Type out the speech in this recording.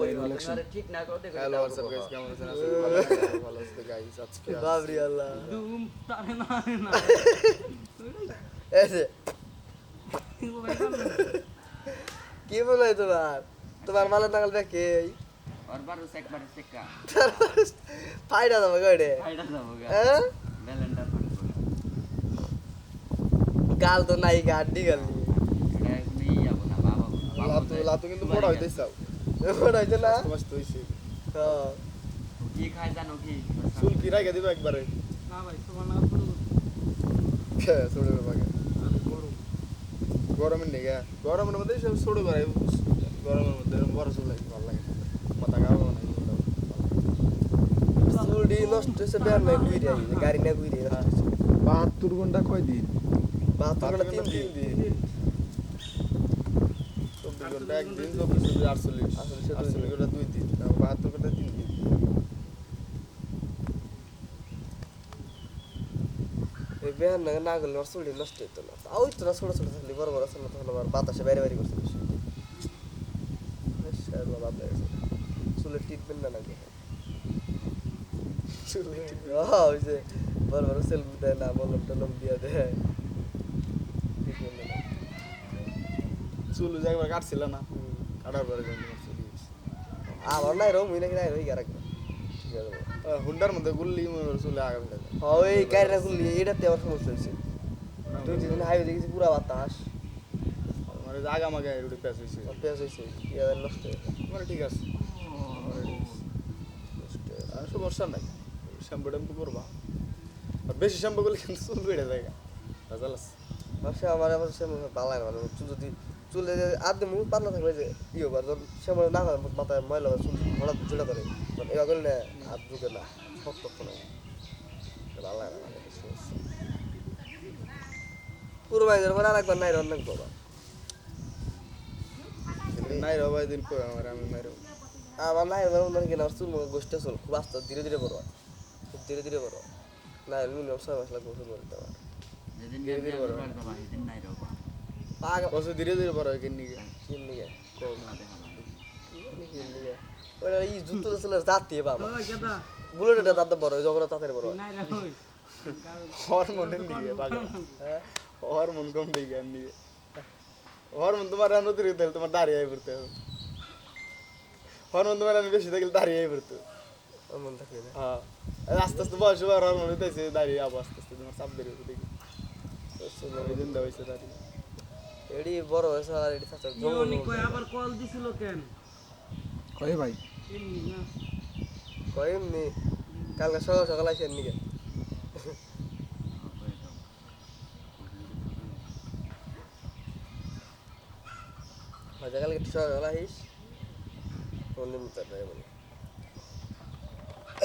তৈরি হলো তুমি আরে ঠিক না করো হ্যালো হোয়াটসঅ্যাপ গাইস কেমন আছেন? আসলে ভালো আছি, গাইস আজকে বাবরি আল্লাহ। দুম তারে না না। এই যে। কি বলে তোমার? তোমার মালা নাগাল দেখে গাড়ি হ্যাঁ? ব্যালেন্ডার ফাইডা গাল তো নাই গাড্ডি গালি লাতু লাতু কিন্তু বড় হইতেছ চাও। ওটা হইছে না? তো হইছে। হ্যাঁ। কি খায় জানো কি? চুল কি রাখে দিবা একবারে। না ভাই তোমার না পুরো ছোড়ে বাবাকে গরম। গরমের নেগে গরমের মধ্যে সব ছোট করে। গরমের মধ্যে বড় চুল লাগে ভালো লাগে। মাথা গাও না চুলটি নষ্ট হয়েছে বের নাই গুই গাড়ি না গুই রে বাহাত্তর ঘণ্টা কয় দিন। বাহাত্তর ঘণ্টা তিন দিন। দুই দিন বাহাত্তর ঘণ্টা তিন দিন এই বেহান না না না। না বাতাসে বাইরে বাইরে করছে বেশি। বেশ, আল্লাহ বাদ হয়ে চুলের ট্রিটমেন্ট না ওই যে বড় বড় সেলফি দেয় না মলম টলম দিয়ে দেয়। ট্রিটমেন্ট না চুল একবার কাটছিল না। কাটার পরে আমার। আমার নাই রো নাকি নাই রই আর ঠিক হুন্ডার মধ্যে গুল্লি চুলে যায় হ্যাঁ ওই গাড়িটা খুললি এটাতে আমার সমস্যা হয়েছে তুই যেদিন হাইওয়ে দেখেছি পুরা বাতাস। মানে আগে রুটি প্যাচ হয়েছে অভ্যাস হয়েছে ইয়াদের নষ্ট মানে ঠিক আছে। আর সমস্যা নাই। শ্যাম্পু ট্যাম্পু করবা। আর বেশি শ্যাম্পু করলে কিন্তু চুল বেড়ে যায় আছে। ভাবছি আমার আবার সে ভালো। লাগে না চুল যদি চুলে যে আধে মুখ পাতলা থাকবে যে ইয়ে বার যখন সে মনে না করে মাথায় ময়লা চুল হঠাৎ জোড়া করে এবার করলে না হাত ঢুকে না শক্ত আমার কাছে সমস্যা। পুরো আর একবার নাই অনেক বাবা? নাই রে ভাই দিন কই আমার আমি মারো আমার নাই এবার মনে কিনা আমার চুল মুখে গোষ্ঠী চল খুব আস্তে ধীরে ধীরে বড় খুব ধীরে ধীরে বড় হয়। না মিনিমাম ছয় মাস লাগবে ওষুধ বলতে আমার। ধীরে ধীরে বড় গেছে বাবা সেদিন নাই রবা পাগা বস ধীরে ধীরে বড় হয় কিন্নি কিন নিয়ে কম না দেখা না কিন নিয়ে জুতো ছিল জাতি বাবা বুলেটটা তাতে বড় হয় যখন তাতে বড় হয় নাই রে ওই হরমোনের নিয়ে পাগল হ্যাঁ হরমোন কম দিকে আর নিয়ে হরমোন তোমার রান্না তৈরি হতে তোমার দাঁড়িয়ে আই পড়তে হবে হরমোন তোমার রান্না বেশি থাকলে দাঁড়িয়ে আই পড়তে হবে। হ্যাঁ আস্তে আস্তে বয়স হরমোন হইতেছে দাঁড়িয়ে আবো আস্তে আস্তে তোমার চাপ বেরিয়ে দেখি দাঁড়িয়ে এডি বড় হয়েছে আর এডি থাকছে ইউনি কই আবার কল দিছিল কেন? কই ভাই? এমনি কয় এমনি? কালকে সকাল সকাল আসে নিকে হয়তো কালকে সকাল সকাল আসিস কোন দিন তার বলে